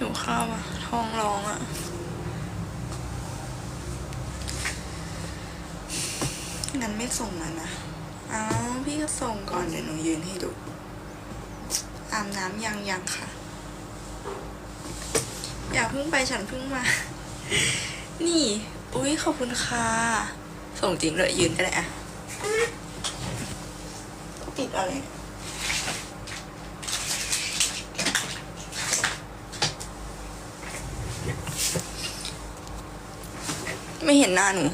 หิวข้าวอะท้องร้องอะงั้นไม่ส่งแล้วนะอ้าวพี่ก็ส่งก่อนเดี๋ยวหนูยืนให้ดูอาบน้ำยังยังค่ะ อย่าเพิ่งไปฉันเพิ่งมา นี่ อุ้ยขอบคุณค่ะ ส่งจริงเลยยืนก็ได้อะติดอะไรเนี่ย ไม่เห็นหน้าหนู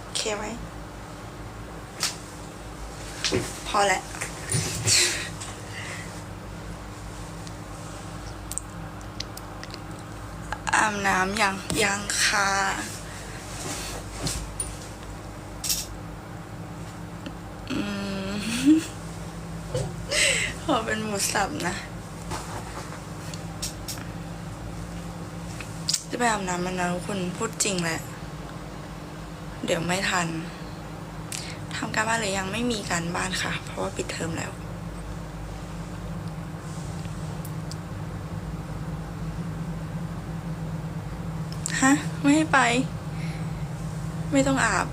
โอเคไหมพอแล้วอาบน้ำยังยังค่ะอืมขอเป็นหมูสับนะ จะ ไปอาบน้ำมันนะทุกคนพูดจริงแหละ เดี๋ยวไม่ทันทำการบ้านหรือยังไม่มีการบ้านค่ะ เพราะว่าปิดเทอมแล้ว ฮะ ไม่ให้ไป ไม่ต้องอาบ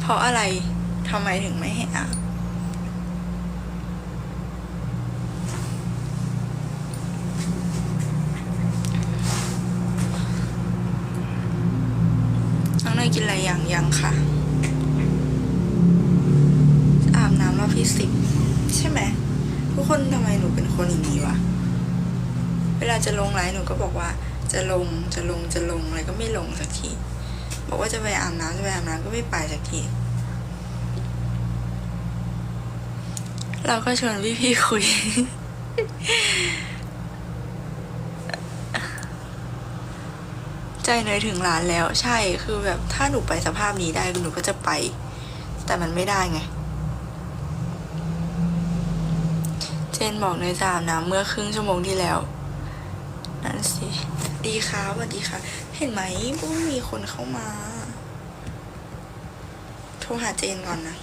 เพราะอะไรทำไมถึงไม่ให้อาบ น้องเน ยกินอะไรอยังยังค่ะ อาบน้ำรอบที่สิบใช่ไหมทุกคนทำไมหนูเป็นคนอย่างนี้วะ เวลาจะลงไลน์หนูก็บอกว่า จะลงจะลงจะลงอะไรก็ไม่ลงสักทีบอกว่าจะไปอาบน้ำจะไปอาบน้ำก็ไม่ไปสักทีเราก็ชวนพี่ๆคุย ใจเนยถึงร้านแล้วใช่คือแบบถ้าหนูไปสภาพนี้ได้หนูก็จะไป แต่มันไม่ได้ไง เจนบอกเนยจะอาบน้ำเมื่อครึ่งชั่วโมงที่แล้ว นั่นสิดีค่ะสวัสดีค่ะ เห็นไหมว่ามีคนเข้ามา โทรหาเจนก่อนนะ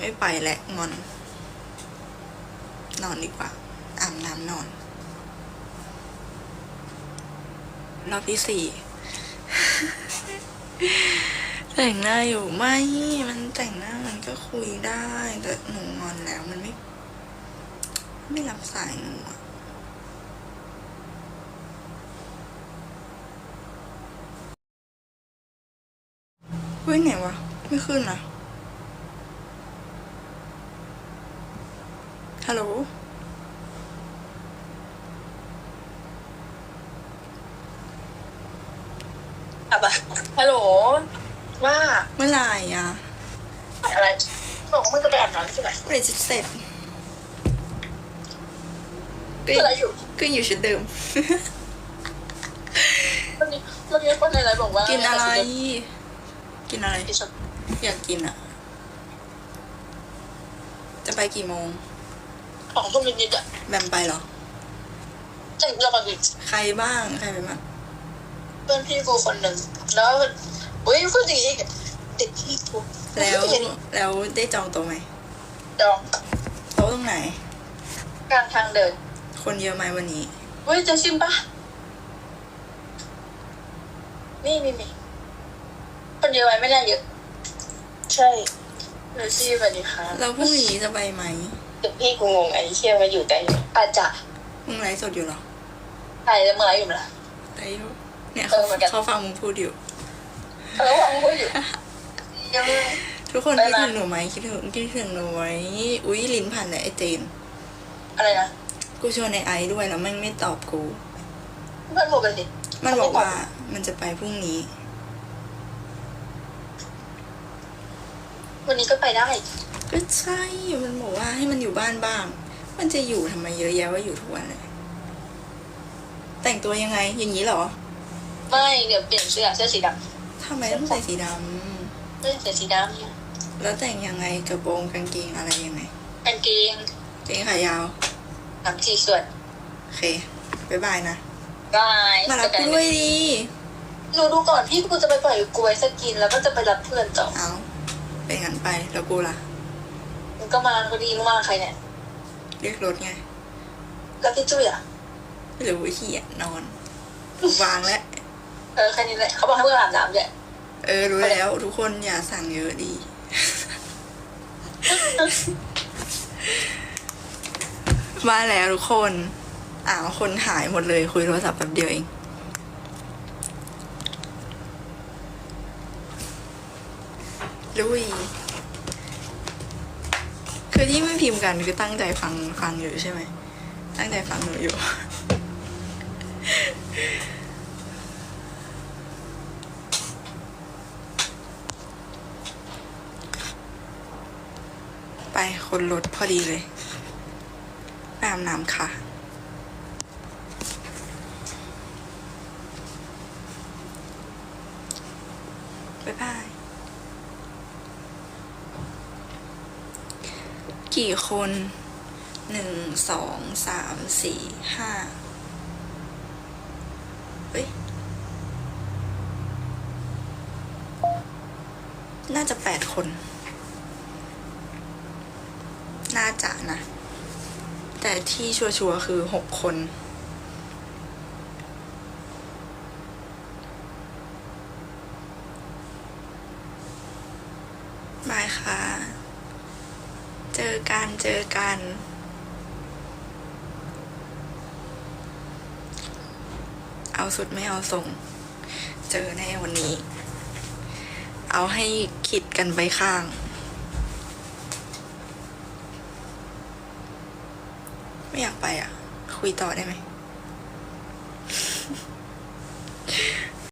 ไม่ไปแหละงอน นอนดีกว่าอาบน้ำนอน รอบที่สี่แต่งหน้าอยู่ไม่ มันแต่งหน้ามันก็คุยได้ แต่หนูงอนแล้วมันไม่ ไม่รับสายหนูอะเฮ้ยไหนวะ ไม่ขึ้นนะ ฮัลโหลอะปะฮัลโหล ว่าเมื่อไหร่อะอะไรบอกว่ามึงจะไปอาบน้ำใช่ไหมเมื่อไหร่จะเสร็จก็อะไรอยู่ก็อยู่ชุดเดิมเมื่อกี้เมื่อกี้คนในไลน์บอกว่ากิกินอะไร กินอะไรที่ชอบอยากกินอะจะไปกี่โมง ของคนนิดๆอะแบมไปเหรอแต่เรากับอีกใครบ้างใครไปบ้างเพื่อนพี่กูคนหนึ่งแล้วอุ้ยพูดอย่างนี้อีกติดพี่กูแล้วพูดอย่างนี้แล้วได้จองโต๊ะไหมดองโต๊ะตรงไหน กลางทางเดิน คนเยอะไหมวันนี้เฮ้ยจะชิมปะนี่นี่นี่คนเยอะไหมไม่น่าเยอะ ใช่ เดี๋ยวซี่สวัสดีค่ะแล้วพรุ่งนี้จะไปไหมถึงพี่กูงงไอ้เชี่ยมาอยู่แต่อาจจะมึงไลฟ์สดอยู่เหรอใครจะเมื่อไหรอยู่ล่ะไลฟ์อยู่เนี่ยเออเหมือนกันเขาฟังมึงพูดอยู่เออวางพูดอยู่ยังทุกคนไปคิดมาถึงหนูไหมคิดถึงคิดถึงหนูไหมอุ้ยลิ้นพันเลยไอเจนอะไรนะกูชวนในไอซ์ด้วยแล้วแม่งไม่ตอบกูเพื่อนบอกกันดิมันบอกว่ามันจะไปพรุ่งนี้ วันนี้ก็ไปได้ก็ใช่มันบอกว่าให้มันอยู่บ้านบ้าง มันจะอยู่ทำไมเยอะแยะว่าอยู่ทุกวันเลยแต่งตัวยังไง อย่างนี้เหรอ ไม่เดี๋ยวเปลี่ยนเสื้อเสื้อสีดทำไมต้องใส่สีดำเสื้อสีดำแล้วแต่งยังไงกระโปรงกางเกงอะไรยังไงำกางเกงเกงขายาวสามสี่ส่วนโอเคบ๊ายบายนะบายมารับกูด้วยดีหนูดูก่อนพี่กูจะไปปล่อยกูไว้สกินแล้วก็จะไปรับเพื่อนต่อเอา ไปงั้นไปแล้วกูล่ะมึงก็มาก็ดีมึงมาใครเนี่ย เรียกรถไง แล้วพี่จุ้ยอะหรือว่าเหียนอนวางแล้ว เออแค่นี้แหละเขาบอกให้มึงอาบน้ำด้วยเออรู้แล้ว ทุกคนอย่าสั่งเยอะดี มาแล้วทุกคน อ้าวคนหายหมดเลยคุยโทรศัพท์แป๊บเดียวเอง ลุย คือที่ไม่พิมพ์กันคือตั้งใจฟังฟังอยู่ใช่ไหม ตั้งใจฟังหนูอยู่ ไปคนรถพอดีเลยไปอาบน้ำค่ะบ๊ายบาย กี่คนหนึ่งสองสามสี่ห้าเฮ้ย น่าจะแปดคน น่าจะนะ แต่ที่ชัวร์ๆคือหกคนบายค่ะ อกันเจอกัน เอาสุดไม่เอาส่ง เจอแน่วันนี้ เอาให้คิดกันไปข้าง ไม่อยากไปอะ คุยต่อได้ไหม